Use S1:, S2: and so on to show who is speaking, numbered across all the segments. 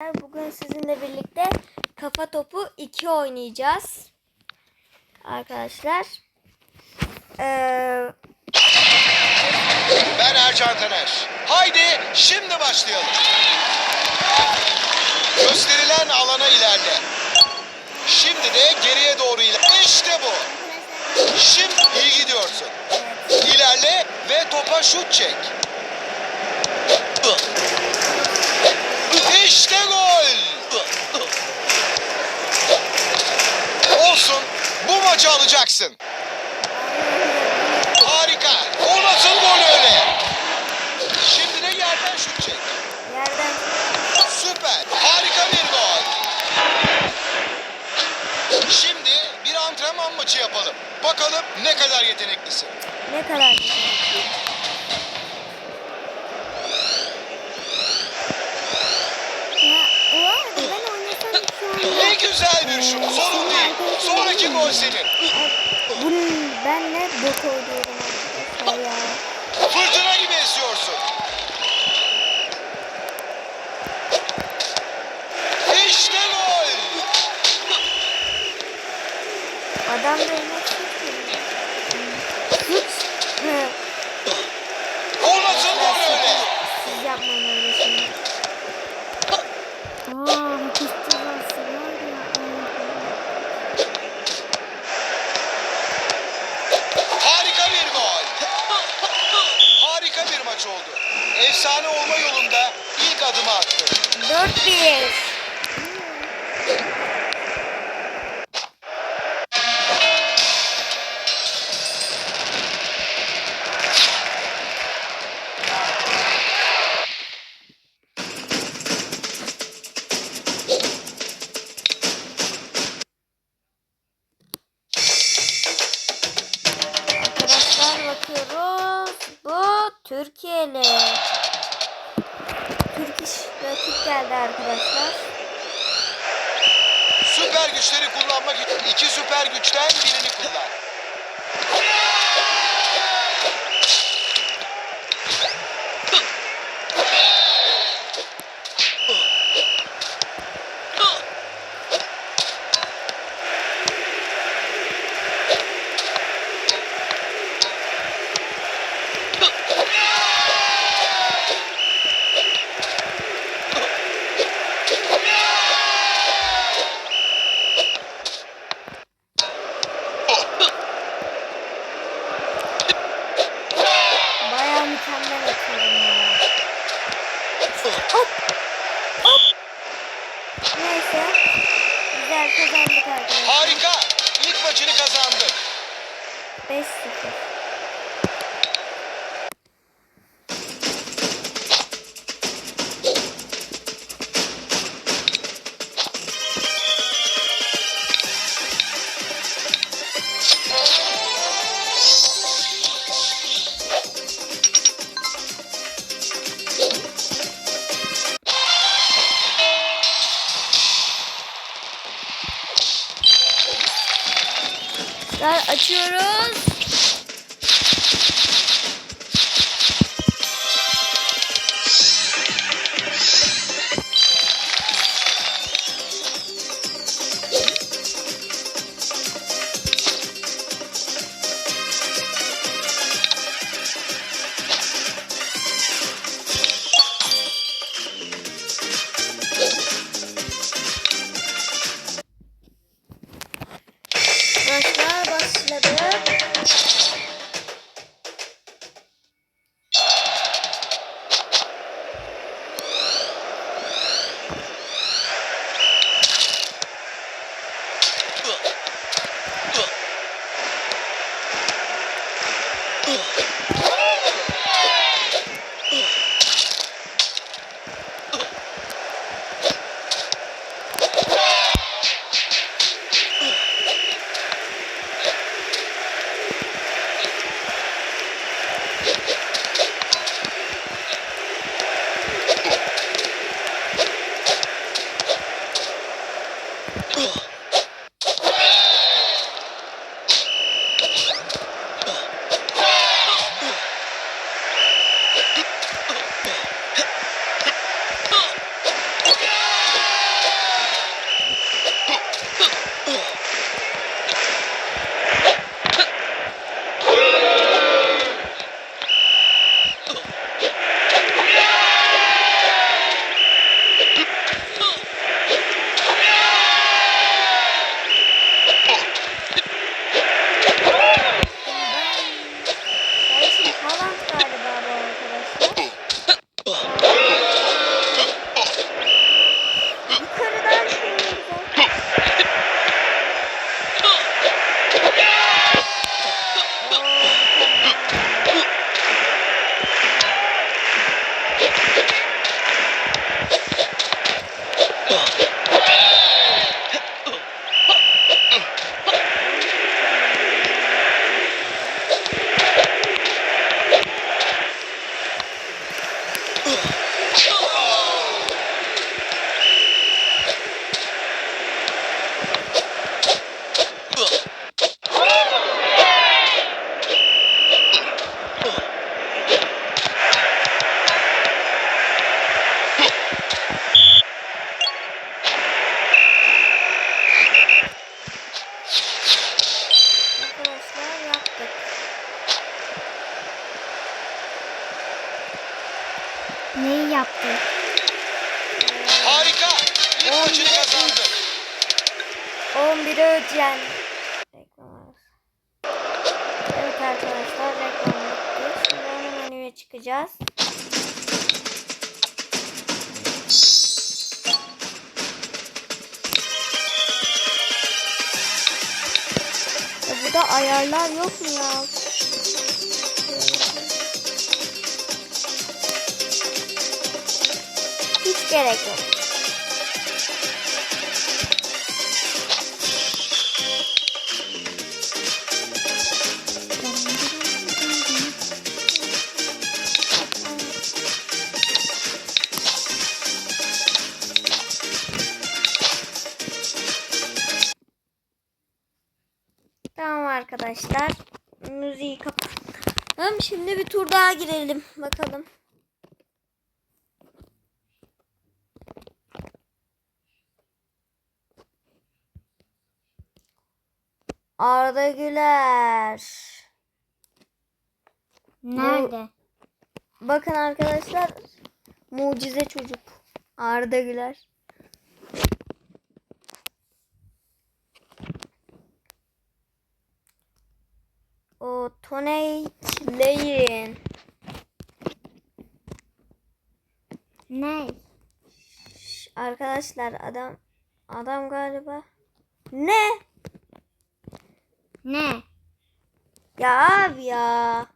S1: Bugün sizinle birlikte kafa topu 2 oynayacağız. Arkadaşlar. Ee,
S2: Ben Ercan Taner. Haydi şimdi başlayalım. Gösterilen alana ilerle. Şimdi de geriye doğru ilerle. İşte bu. Şimdi iyi gidiyorsun. İlerle ve topa şut çek. İşte gol. Olsun. Bu maçı alacaksın. Harika. O nasıl gol öyle? Şimdi de yerden şut çek.
S1: yerden
S2: Süper. Harika bir gol. Şimdi bir antrenman maçı yapalım. Bakalım ne kadar yeteneklisin.
S1: ne kadar güzel. Ya o arada ben oynasam şu anda.
S2: Ne güzel bir şut. Sorun değil. Sonraki gol senin.
S1: Bunun ben ne bot oynuyorum arkadaşlar ya.
S2: Fırtına gibi esiyorsun. İşte gol.
S1: Adam da öyle Hiç Hı,
S2: O nasıl gol öyle?
S1: siz yapmayın öyle şeyler. Aa, hapis cezası var ya.
S2: Harika bir gol. Harika bir maç oldu. Efsane olma yolunda ilk adımı attın.
S1: 4-1. Geldi arkadaşlar.
S2: Süper güçleri kullanmak için iki süper güçten birini kullan.
S1: Bayağı mükemmel atıyorum ya. Hop. Hop. Neyse. Güzel kazandık arkadaşlar.
S2: Harika. İlk maçını kazandın.
S1: 5-0. Arkadaşlar açıyoruz.
S2: Harika. İlk
S1: On
S2: maçını
S1: bire
S2: kazandı.
S1: 11'e ödeyen reklam. Evet arkadaşlar reklam bitti. Şimdi ana menüye çıkacağız. Ya burada ayarlar yok mu ya? Gerek yok. Tamam arkadaşlar. Müziği kapatalım. Şimdi bir tur daha girelim. Bakalım. Arda Güler.
S3: Nerede?
S1: Bakın arkadaşlar. Mucize çocuk. Arda Güler. O Tony Lane.
S3: Ne?
S1: Arkadaşlar adam adam galiba. Ne?
S3: Ne?
S1: Ya abi ya.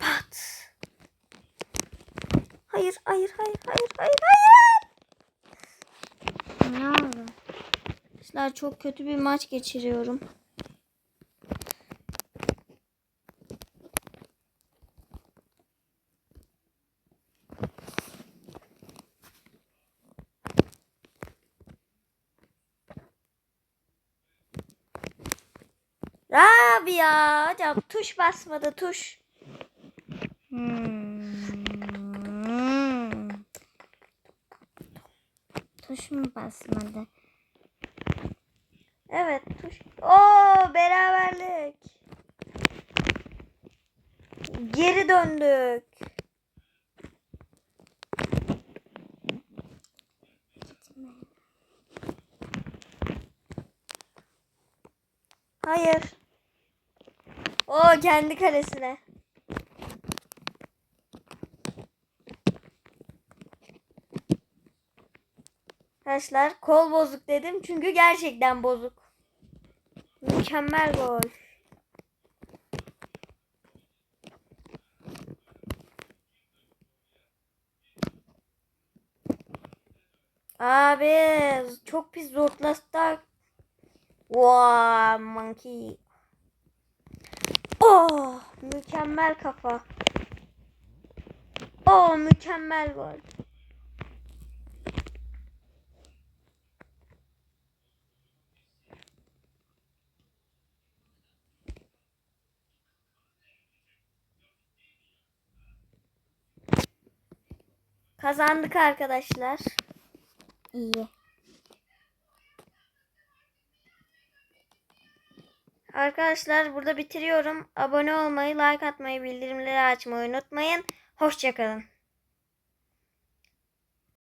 S1: Pat. Hayır, hayır, hayır, hayır, hayır, hayır.
S3: Ne oldu?
S1: Arkadaşlar çok kötü bir maç geçiriyorum. Rabia hocam tuş basmadı tuş.
S3: Hmm. Tuş mu basmadı?
S1: Evet tuş. Oo beraberlik. Geri döndük. Hayır. O kendi kalesine. Arkadaşlar kol bozuk dedim çünkü gerçekten bozuk. Mükemmel gol. Abi çok pis zortlaştık. Wow, monkey. Oh, mükemmel kafa. Oh, mükemmel gol. Kazandık arkadaşlar.
S3: İyi.
S1: Arkadaşlar burada bitiriyorum. Abone olmayı, like atmayı, bildirimleri açmayı unutmayın. Hoşçakalın.